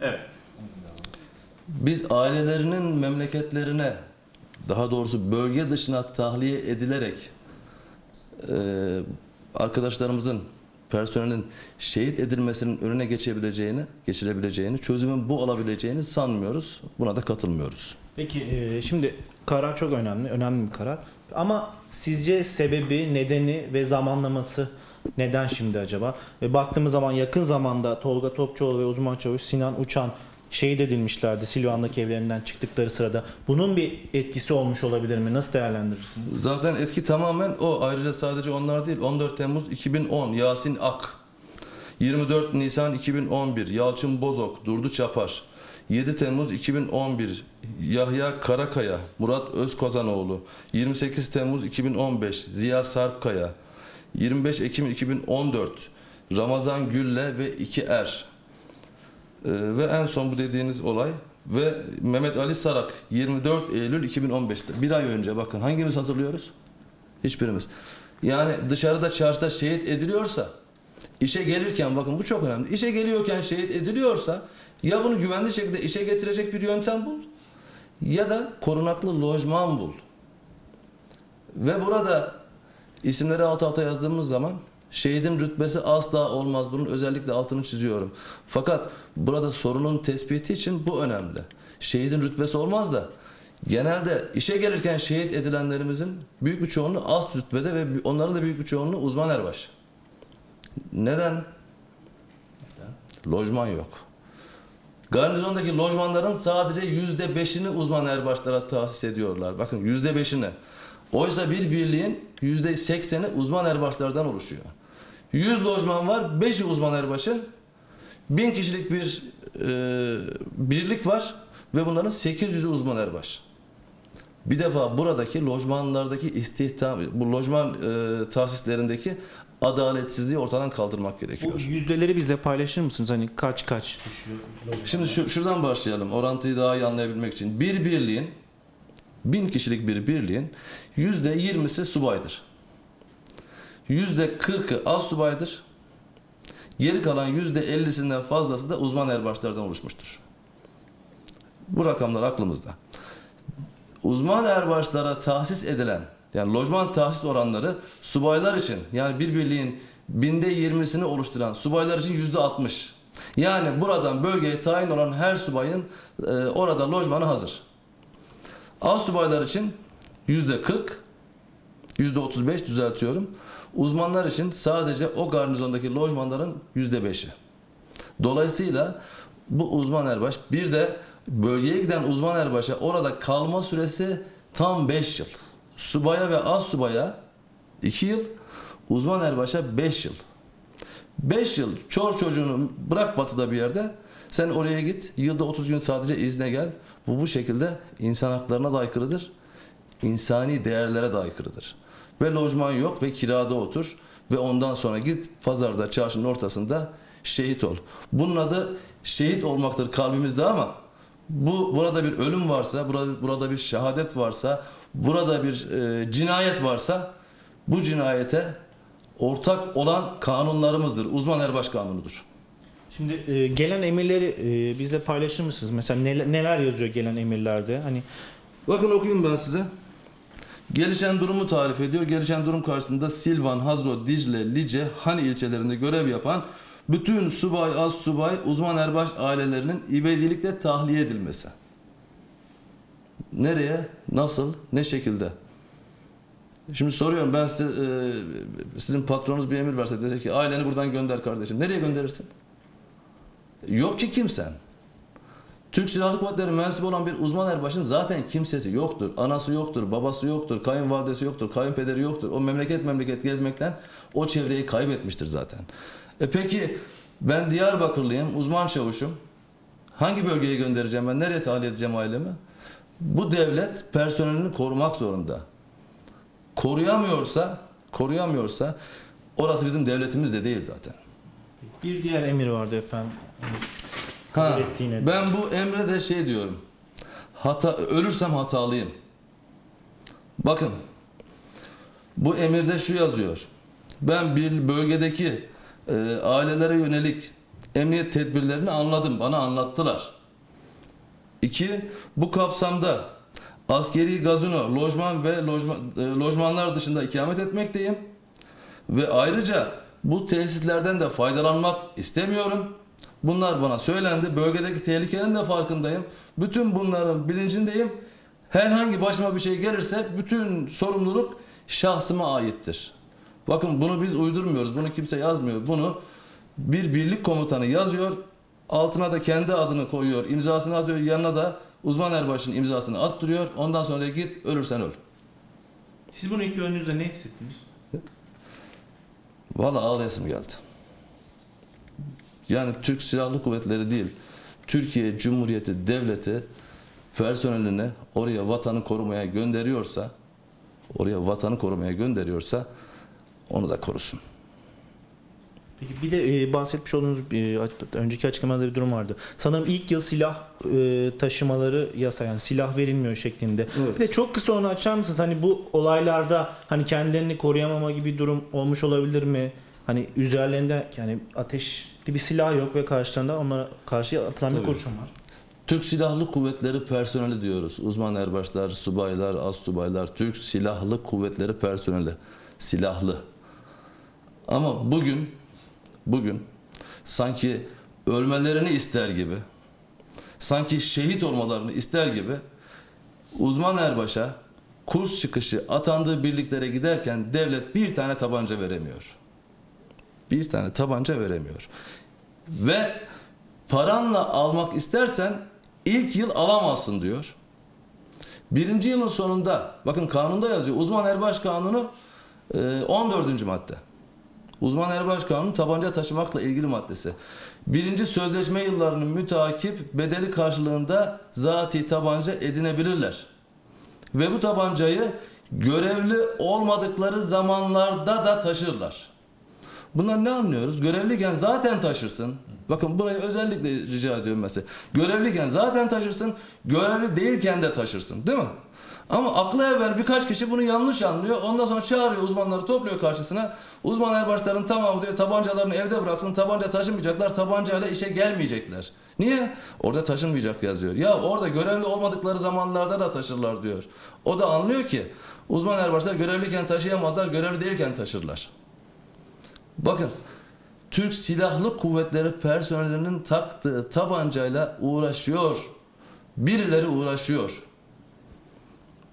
Evet. Biz ailelerinin memleketlerine daha doğrusu bölge dışına tahliye edilerek e, arkadaşlarımızın personelin şehit edilmesinin önüne geçebileceğini, geçirebileceğini, çözümün bu olabileceğini sanmıyoruz. Buna da katılmıyoruz. Peki e, şimdi karar çok önemli, önemli bir karar. Ama sizce sebebi, nedeni ve zamanlaması neden şimdi acaba? Ve baktığımız zaman yakın zamanda Tolga Topçuoğlu ve uzman çavuş Sinan Uçan şehit edilmişlerdi Silvan'daki evlerinden çıktıkları sırada. Bunun bir etkisi olmuş olabilir mi? Nasıl değerlendirirsiniz? Zaten etki tamamen o. Ayrıca sadece onlar değil. 14 Temmuz 2010 Yasin Ak. 24 Nisan 2011 Yalçın Bozok, Durdu Çapar. 7 Temmuz 2011 Yahya Karakaya, Murat Özkozanoğlu. 28 Temmuz 2015 Ziya Sarpkaya. 25 Ekim 2014 Ramazan Gülle ve iki er. Ee, ve en son bu dediğiniz olay ve Mehmet Ali Sarak 24 Eylül 2015'te bir ay önce bakın hangimiz hatırlıyoruz? Hiçbirimiz. Yani dışarıda çarşıda şehit ediliyorsa işe gelirken bakın bu çok önemli. İşe geliyorken şehit ediliyorsa ya bunu güvenli şekilde işe getirecek bir yöntem bul ya da korunaklı lojman bul. Ve burada isimleri alt alta yazdığımız zaman şehidin rütbesi asla olmaz. Bunun özellikle altını çiziyorum. Fakat burada sorunun tespiti için bu önemli. Şehidin rütbesi olmaz da genelde işe gelirken şehit edilenlerimizin büyük bir çoğunluğu az rütbede ve onların da büyük bir çoğunluğu uzman erbaş. Neden? Lojman yok. Garnizondaki lojmanların sadece yüzde beşini uzman erbaşlara tahsis ediyorlar. Bakın yüzde beşini. Oysa bir birliğin yüzde sekseni uzman erbaşlardan oluşuyor. 100 lojman var, 5'i uzman erbaşın. 1000 kişilik bir e, birlik var ve bunların 800'ü uzman erbaş. Bir defa buradaki lojmanlardaki istihdam, bu lojman e, tahsislerindeki adaletsizliği ortadan kaldırmak Bu gerekiyor. yüzdeleri bizle paylaşır mısınız? Hani kaç kaç düşüyor? Şimdi şu, şuradan başlayalım orantıyı daha iyi anlayabilmek için. Bir birliğin, bin kişilik bir birliğin yüzde yirmisi subaydır. Yüzde kırkı az subaydır. Geri kalan yüzde ellisinden fazlası da uzman erbaşlardan oluşmuştur. Bu rakamlar aklımızda. Uzman erbaşlara tahsis edilen yani lojman tahsis oranları subaylar için yani bir birliğin binde yirmisini oluşturan subaylar için yüzde altmış. Yani buradan bölgeye tayin olan her subayın e, orada lojmanı hazır. Az subaylar için yüzde kırk, yüzde otuz beş düzeltiyorum. Uzmanlar için sadece o garnizondaki lojmanların yüzde beşi. Dolayısıyla bu uzman erbaş bir de bölgeye giden uzman erbaşa orada kalma süresi tam 5 yıl. Subaya ve az subaya 2 yıl, uzman erbaşa 5 yıl. 5 yıl çor çocuğunu bırak batıda bir yerde sen oraya git yılda 30 gün sadece izne gel. Bu bu şekilde insan haklarına da aykırıdır. insani değerlere de aykırıdır. Ve lojman yok ve kirada otur ve ondan sonra git pazarda çarşının ortasında şehit ol. Bunun adı şehit olmaktır kalbimizde ama bu burada bir ölüm varsa, burada, burada bir şehadet varsa, burada bir e, cinayet varsa bu cinayete ortak olan kanunlarımızdır. Uzman erbaş kanunudur. Şimdi e, gelen emirleri e, bizle paylaşır mısınız? Mesela neler, neler yazıyor gelen emirlerde? Hani Bakın okuyayım ben size. Gelişen durumu tarif ediyor. Gelişen durum karşısında Silvan, Hazro, Dicle, Lice, Hani ilçelerinde görev yapan bütün subay, az subay, uzman erbaş ailelerinin ivedilikle tahliye edilmesi. Nereye, nasıl, ne şekilde? Şimdi soruyorum ben size, e, sizin patronunuz bir emir verse dese ki aileni buradan gönder kardeşim. Nereye gönderirsin? Yok ki kimsen. Türk Silahlı Kuvvetleri mensubu olan bir uzman erbaşın zaten kimsesi yoktur. Anası yoktur, babası yoktur, kayınvalidesi yoktur, kayınpederi yoktur. O memleket memleket gezmekten o çevreyi kaybetmiştir zaten. E peki ben Diyarbakırlıyım, uzman çavuşum. Hangi bölgeye göndereceğim ben? Nereye tahliye edeceğim ailemi? Bu devlet personelini korumak zorunda. Koruyamıyorsa, koruyamıyorsa orası bizim devletimiz de değil zaten. bir diğer emir vardı efendim. Ha, ben bu emre de şey diyorum. Hata ölürsem hatalıyım. Bakın. Bu emirde şu yazıyor. Ben bir bölgedeki e, ailelere yönelik emniyet tedbirlerini anladım. Bana anlattılar. İki, bu kapsamda askeri gazino, lojman ve lojma, e, lojmanlar dışında ikamet etmekteyim. Ve ayrıca bu tesislerden de faydalanmak istemiyorum. Bunlar bana söylendi. Bölgedeki tehlikenin de farkındayım. Bütün bunların bilincindeyim. Herhangi başıma bir şey gelirse bütün sorumluluk şahsıma aittir. Bakın bunu biz uydurmuyoruz. Bunu kimse yazmıyor. Bunu bir birlik komutanı yazıyor. Altına da kendi adını koyuyor. imzasını atıyor. Yanına da uzman erbaşın imzasını attırıyor. Ondan sonra da git ölürsen öl. Siz bunu ilk gördüğünüzde ne hissettiniz? Valla ağlayasım geldi. Yani Türk Silahlı Kuvvetleri değil, Türkiye Cumhuriyeti Devleti personelini oraya vatanı korumaya gönderiyorsa, oraya vatanı korumaya gönderiyorsa onu da korusun. Peki bir de e, bahsetmiş olduğunuz e, önceki açıklamada bir durum vardı. Sanırım ilk yıl silah e, taşımaları yasa yani silah verilmiyor şeklinde. Evet. Bir de çok kısa onu açar mısınız? Hani bu olaylarda hani kendilerini koruyamama gibi bir durum olmuş olabilir mi? Hani üzerlerinde yani ateşli bir silah yok ve karşılarında onlara karşı atılan bir Tabii. kurşun var. Türk Silahlı Kuvvetleri personeli diyoruz. Uzman erbaşlar, subaylar, az subaylar, Türk Silahlı Kuvvetleri personeli. Silahlı. Ama bugün bugün sanki ölmelerini ister gibi sanki şehit olmalarını ister gibi uzman erbaşa kurs çıkışı atandığı birliklere giderken devlet bir tane tabanca veremiyor. Bir tane tabanca veremiyor. Ve paranla almak istersen ilk yıl alamazsın diyor. Birinci yılın sonunda bakın kanunda yazıyor uzman erbaş kanunu e, 14. madde. Uzman erbaş kanunu tabanca taşımakla ilgili maddesi. Birinci sözleşme yıllarının müteakip bedeli karşılığında zati tabanca edinebilirler. Ve bu tabancayı görevli olmadıkları zamanlarda da taşırlar. Bundan ne anlıyoruz? Görevliyken zaten taşırsın. Bakın burayı özellikle rica ediyorum mesela. Görevliyken zaten taşırsın, görevli değilken de taşırsın. Değil mi? Ama aklı evvel birkaç kişi bunu yanlış anlıyor. Ondan sonra çağırıyor uzmanları topluyor karşısına. Uzman erbaşların tamamı diyor tabancalarını evde bıraksın. Tabanca taşımayacaklar. Tabancayla işe gelmeyecekler. Niye? Orada taşınmayacak yazıyor. Ya orada görevli olmadıkları zamanlarda da taşırlar diyor. O da anlıyor ki uzman erbaşlar görevliyken taşıyamazlar. Görevli değilken taşırlar. Bakın Türk Silahlı Kuvvetleri personelinin taktığı tabancayla uğraşıyor. Birileri uğraşıyor.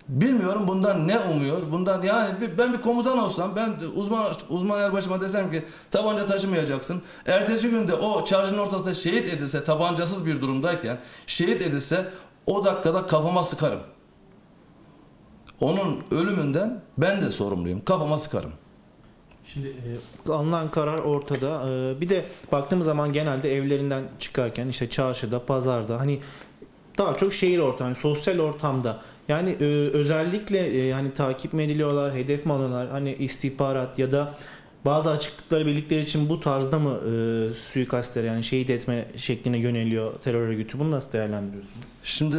Bilmiyorum bundan ne umuyor? Bundan yani bir- ben bir komutan olsam ben uzman uzman erbaşıma desem ki tabanca taşımayacaksın. Ertesi günde o çarjının ortasında şehit edilse tabancasız bir durumdayken şehit edilse o dakikada kafama sıkarım. Onun ölümünden ben de sorumluyum. Kafama sıkarım. Şimdi e, alınan karar ortada. E, bir de baktığımız zaman genelde evlerinden çıkarken işte çarşıda, pazarda hani daha çok şehir ortamı, yani sosyal ortamda yani e, özellikle e, hani takip mi ediliyorlar, hedef mi alıyorlar, hani istihbarat ya da bazı açıklıkları bildikleri için bu tarzda mı e, suikastler yani şehit etme şekline yöneliyor terör örgütü? Bunu nasıl değerlendiriyorsunuz? Şimdi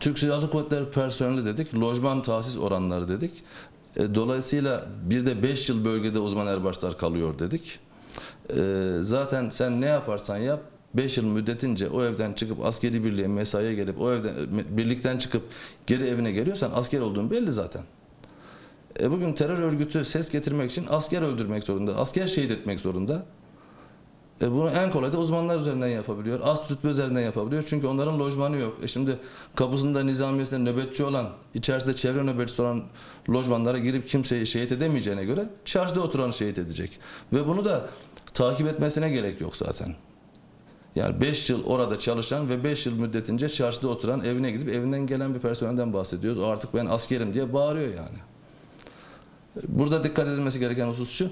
Türk Silahlı Kuvvetleri personeli dedik, lojman tahsis oranları dedik. E, dolayısıyla bir de 5 yıl bölgede uzman erbaşlar kalıyor dedik. E, zaten sen ne yaparsan yap 5 yıl müddetince o evden çıkıp askeri birliğe mesaiye gelip o evden birlikten çıkıp geri evine geliyorsan asker olduğun belli zaten. E, bugün terör örgütü ses getirmek için asker öldürmek zorunda, asker şehit etmek zorunda. E bunu en kolay da uzmanlar üzerinden yapabiliyor. Az rütbe üzerinden yapabiliyor. Çünkü onların lojmanı yok. E şimdi kapısında nizamiyesinde nöbetçi olan, içerisinde çevre nöbetçisi olan lojmanlara girip kimseyi şehit edemeyeceğine göre çarşıda oturanı şehit edecek. Ve bunu da takip etmesine gerek yok zaten. Yani 5 yıl orada çalışan ve 5 yıl müddetince çarşıda oturan evine gidip evinden gelen bir personelden bahsediyoruz. O artık ben askerim diye bağırıyor yani. Burada dikkat edilmesi gereken husus şu.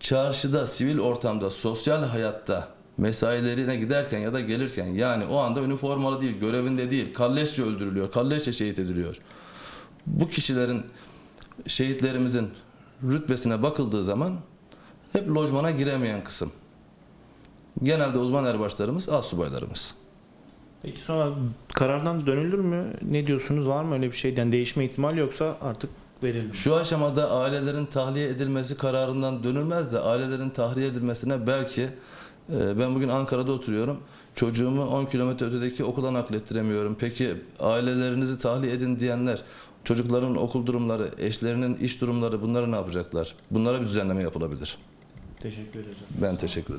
Çarşıda, sivil ortamda, sosyal hayatta mesailerine giderken ya da gelirken yani o anda üniformalı değil, görevinde değil, kalleşçe öldürülüyor, kalleşçe şehit ediliyor. Bu kişilerin, şehitlerimizin rütbesine bakıldığı zaman hep lojmana giremeyen kısım. Genelde uzman erbaşlarımız, az subaylarımız. Peki sonra karardan dönülür mü? Ne diyorsunuz? Var mı öyle bir şeyden değişme ihtimali yoksa artık verilir mi? Şu aşamada ailelerin tahliye edilmesi kararından dönülmez de ailelerin tahliye edilmesine belki Ee, Ben bugün Ankara'da oturuyorum. Çocuğumu 10 kilometre ötedeki okula naklettiremiyorum. Peki ailelerinizi tahliye edin diyenler, çocukların okul durumları, eşlerinin iş durumları bunları ne yapacaklar? Bunlara bir düzenleme yapılabilir. Teşekkür ederim. Ben teşekkür ederim.